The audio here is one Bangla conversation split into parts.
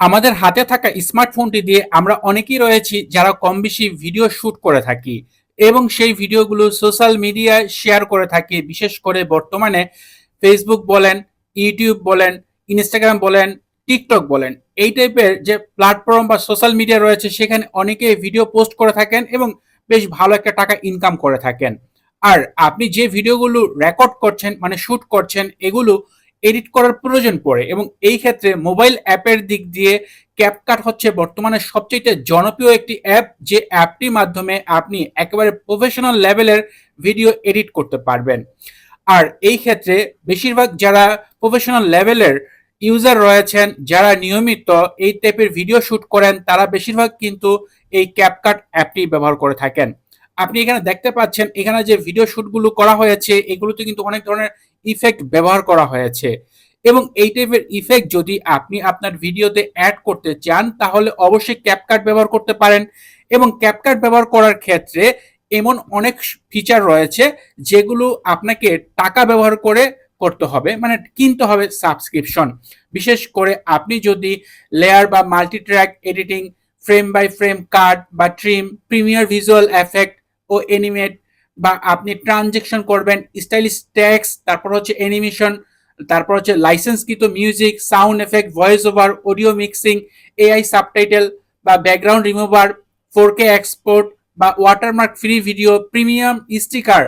আমাদের হাতে থাকা স্মার্টফোনটি দিয়ে আমরা অনেকেই রয়েছি যারা কম বেশি ভিডিও শুট করে থাকি এবং সেই ভিডিওগুলো সোশ্যাল মিডিয়ায় শেয়ার করে থাকি। বিশেষ করে বর্তমানে ফেসবুক বলেন ইউটিউব বলেন ইনস্টাগ্রাম বলেন টিকটক বলেন। এই টাইপের যে প্ল্যাটফর্ম বা সোশ্যাল মিডিয়া রয়েছে, সেখানে অনেকে ভিডিও পোস্ট করে থাকেন এবং বেশ ভালো একটা টাকা ইনকাম করে থাকেন। আর আপনি যে ভিডিওগুলো রেকর্ড করছেন মানে শ্যুট করছেন, এগুলো এডিট করার প্রয়োজন পড়ে এবং এই ক্ষেত্রে মোবাইল অ্যাপের দিক দিয়ে ক্যাপকাট হচ্ছে বর্তমানে সবচেয়ে জনপ্রিয় একটি অ্যাপ যে অ্যাপটির মাধ্যমে আপনি একেবারে প্রফেশনাল লেভেলের ভিডিও এডিট করতে পারবেন। আর এই ক্ষেত্রে বেশিরভাগ যারা প্রফেশনাল লেভেলের ইউজার রয়েছেন, যারা নিয়মিত এই টাইপের ভিডিও শুট করেন, তারা বেশিরভাগ কিন্তু এই ক্যাপকাট অ্যাপটি ব্যবহার করে থাকেন। আপনি এখানে দেখতে পাচ্ছেন, এখানে যে ভিডিও শুটগুলো করা হয়েছে, এগুলোতে কিন্তু অনেক ধরনের ইফেক্ট ব্যবহার করা হয়েছে। এবং এই টাইপের ইফেক্ট যদি আপনি আপনার ভিডিওতে অ্যাড করতে চান, তাহলে অবশ্যই ক্যাপকাট ব্যবহার করতে পারেন। এবং ক্যাপকাট ব্যবহার করার ক্ষেত্রে এমন অনেক ফিচার রয়েছে, যেগুলো আপনাকে টাকা ব্যবহার করে করতে হবে মানে কিনতে হবে সাবস্ক্রিপশন বিশেষ করে আপনি যদি লেয়ার বা multi track editing frame by frame cut বা ট্রিম প্রিমিয়ার ভিজুয়াল এফেক্ট ও এনিমেট বা আপনি ট্রানজেকশন করবেন স্টাইলিশ ট্যাক্স তারপর হচ্ছে অ্যানিমেশন তারপর হচ্ছে লাইসেন্সকৃত music sound effect voice over audio mixing AI subtitle বা background remover four K export বা watermark free video premium sticker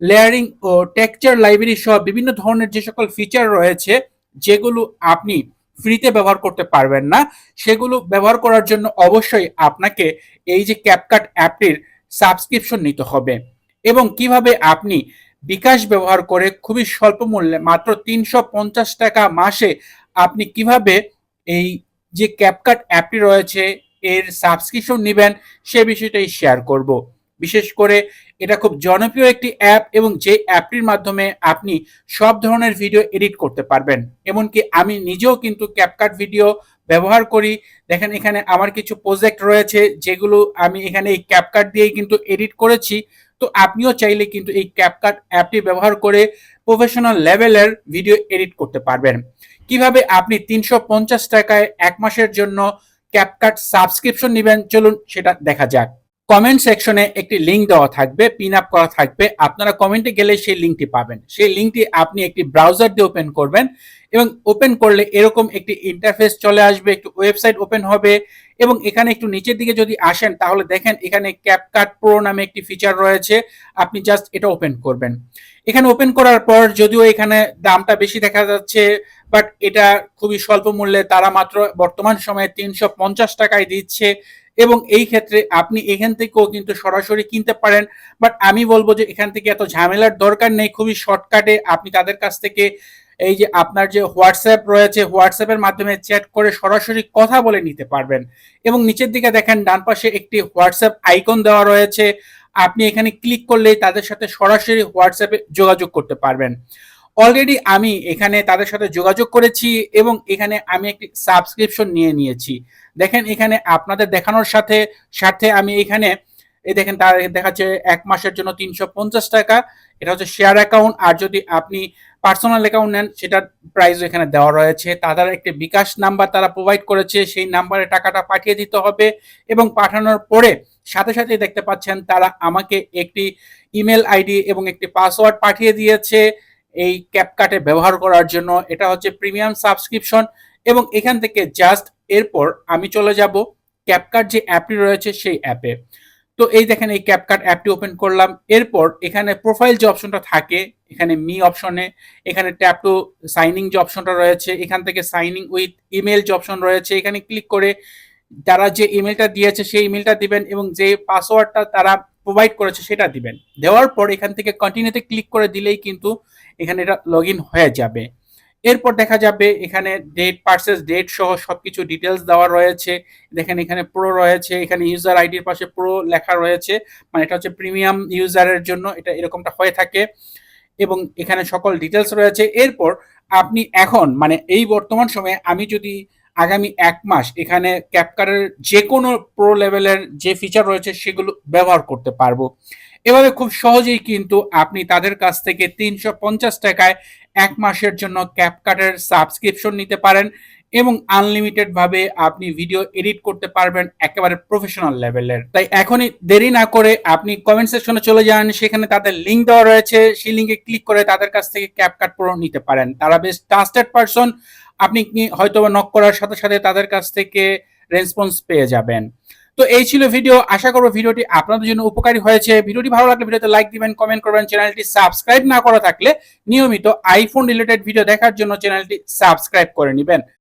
layering ও টেক্সচার লাইব্রেরি সহ বিভিন্ন ধরনের যে সকল ফিচার রয়েছে, যেগুলো আপনি ফ্রিতে ব্যবহার করতে পারবেন না, সেগুলো ব্যবহার করার জন্য অবশ্যই আপনাকে এই যে ক্যাপকাট অ্যাপটির সাবস্ক্রিপশন নিতে হবে। এবং কীভাবে আপনি বিকাশ ব্যবহার করে খুবই স্বল্প মূল্যে মাত্র তিনশো পঞ্চাশ টাকা মাসে আপনি কীভাবে এই যে ক্যাপকাট অ্যাপটি রয়েছে, এর সাবস্ক্রিপশন নেবেন, সে বিষয়টাই শেয়ার করব। বিশেষ করে এটা খুব জনপ্রিয় একটি অ্যাপ এবং যে অ্যাপটির মাধ্যমে আপনি সব ধরনের ভিডিও এডিট করতে পারবেন। এমনকি আমি নিজেও কিন্তু ক্যাপকাট ভিডিও ব্যবহার করি। দেখেন, এখানে আমার কিছু প্রজেক্ট রয়েছে, যেগুলো আমি এখানে এই ক্যাপকাট দিয়েই কিন্তু এডিট করেছি। তো আপনিও চাইলে কিন্তু এই ক্যাপকাট অ্যাপটি ব্যবহার করে প্রফেশনাল লেভেলের ভিডিও এডিট করতে পারবেন। কীভাবে আপনি তিনশো পঞ্চাশ টাকায় এক মাসের জন্য ক্যাপকাট সাবস্ক্রিপশন নেবেন, চলুন সেটা দেখা যাক। কমেন্ট সেকশনে একটি লিঙ্ক দেওয়া থাকবে পিন আপ করা থাকবে। আপনারা কমেন্টে গেলে সেই লিঙ্কটি পাবেন। সেই লিঙ্কটি আপনি একটি ব্রাউজার দিয়ে ওপেন করবেন এবং ওপেন করলে এরকম একটি ইন্টারফেস চলে আসবে, একটি ওয়েবসাইট ওপেন হবে এবং এখানে একটু নিচের দিকে যদি আসেন, তাহলে দেখেন এখানে ক্যাপকাট প্রো নামে একটি ফিচার রয়েছে। আপনি জাস্ট এটা ওপেন করবেন। এখানে ওপেন করার পর যদিও এখানে দামটা বেশি দেখা যাচ্ছে বাট এটা খুবই স্বল্প মূল্যে, তারা মাত্র বর্তমান সময়ে তিনশো পঞ্চাশ টাকায় দিচ্ছে। এবং এই ক্ষেত্রে আপনি এখান থেকেও কিন্তু সরাসরি কিনতে পারেন। বাট আমি বলব যে এখান থেকে এত ঝামেলার দরকার নেই, খুবই শর্টকাটে আপনি তাদের কাছ থেকে এই যে আপনার যে হোয়াটসঅ্যাপ রয়েছে হোয়াটসঅ্যাপের মাধ্যমে চ্যাট করে সরাসরি কথা বলে নিতে পারবেন। এবং নিচের দিকে দেখেন, ডান পাশে একটি হোয়াটসঅ্যাপ আইকন দেওয়া রয়েছে। আপনি এখানে ক্লিক করলেই তাদের সাথে সরাসরি হোয়াটসঅ্যাপে যোগাযোগ করতে পারবেন। অলরেডি আমি এখানে তাদের সাথে যোগাযোগ করেছি এবং এখানে আমি একটি সাবস্ক্রিপশন নিয়ে নিয়েছি। দেখেন এখানে আপনাদের দেখানোর সাথে সাথে আমি এখানে, এই দেখেন তার দেখাচ্ছে এক মাসের জন্য তিনশো পঞ্চাশ টাকা। এটা হচ্ছে শেয়ার অ্যাকাউন্ট আর যদি আপনি পার্সোনাল অ্যাকাউন্ট নেন, সেটার প্রাইস এখানে দেওয়া রয়েছে। তাদের একটি বিকাশ নাম্বার তারা প্রোভাইড করেছে, সেই নাম্বারে টাকাটা পাঠিয়ে দিতে হবে এবং পাঠানোর পরে সাথে সাথে দেখতে পাচ্ছেন তারা আমাকে একটি ইমেল আইডি এবং একটি পাসওয়ার্ড পাঠিয়ে দিয়েছে। এই ক্যাপকাটে ব্যবহার করার জন্য। এটা হচ্ছে প্রিমিয়াম সাবস্ক্রিপশন এবং এখান থেকে জাস্ট এরপর আমি চলে যাব ক্যাপকাট যে অ্যাপটি রয়েছে সেই অ্যাপে তো এই দেখেন এই ক্যাপকাট অ্যাপটি ওপেন করলাম। এরপর এখানে প্রোফাইল যে অপশনটা থাকে, এখানে মি অপশনে এখানে ট্যাপ টু সাইনিং যে অপশনটা রয়েছে, এখান থেকে সাইনিং উইথ ইমেল যে অপশন রয়েছে, এখানে ক্লিক করে তারা যে ইমেলটা দিয়েছে সেই ইমেলটা দিবেন এবং যে পাসওয়ার্ডটা তারা প্রোভাইড করেছে সেটা দিবেন। দেওয়ার পর এখান থেকে কন্টিনিউতে ক্লিক করে দিলেই কিন্তু এখানে এটা লগ হয়ে যাবে। এরপর দেখা যাবে এখানে ডেট পার্সেস ডেট সহ সবকিছু ডিটেলস দেওয়া রয়েছে। দেখেন এখানে প্রো রয়েছে, এখানে ইউজার আইডির পাশে প্রো লেখা রয়েছে। মানে এটা হচ্ছে প্রিমিয়াম ইউজারের জন্য এটা এরকমটা হয়ে থাকে। এবং এখানে সকল ডিটেলস রয়েছে। এরপর আপনি এখন মানে এই বর্তমান সময়ে আমি যদি আগামী এক মাস এখানে ক্যাপকারের যে কোনো প্রো লেভেলের যে ফিচার রয়েছে সেগুলো ব্যবহার করতে পারব। এভাবে খুব সহজেই কিন্তু আপনি তাদের কাছ থেকে তিনশো পঞ্চাশ টাকায় এক মাসের জন্য ক্যাপকাটের সাবস্ক্রিপশন নিতে পারেন এবং আনলিমিটেড ভাবে আপনি ভিডিও এডিট করতে পারবেন একেবারে প্রফেশনাল লেভেলের তাই এখনই দেরি না করে আপনি কমেন্ট সেকশনে চলে যান, সেখানে তাদের লিঙ্ক দেওয়া রয়েছে, সেই লিঙ্কে ক্লিক করে তাদের কাছ থেকে ক্যাপকাট প্রো নিতে পারেন। তারা বেশ ট্রাস্টেড পারসন আপনি হয়তো নক করার সাথে সাথে তাদের কাছ থেকে রেসপন্স পেয়ে যাবেন। তো এই ছিল ভিডিও আশা করব ভিডিওটি আপনাদের জন্য উপকারী হয়েছে। ভিডিওটি ভালো লাগলে ভিডিওতে লাইক দিবেন কমেন্ট করবেন চ্যানেলটি সাবস্ক্রাইব না করা থাকলে নিয়মিত আইফোন রিলেটেড ভিডিও দেখার জন্য চ্যানেলটি সাবস্ক্রাইব করে নেবেন।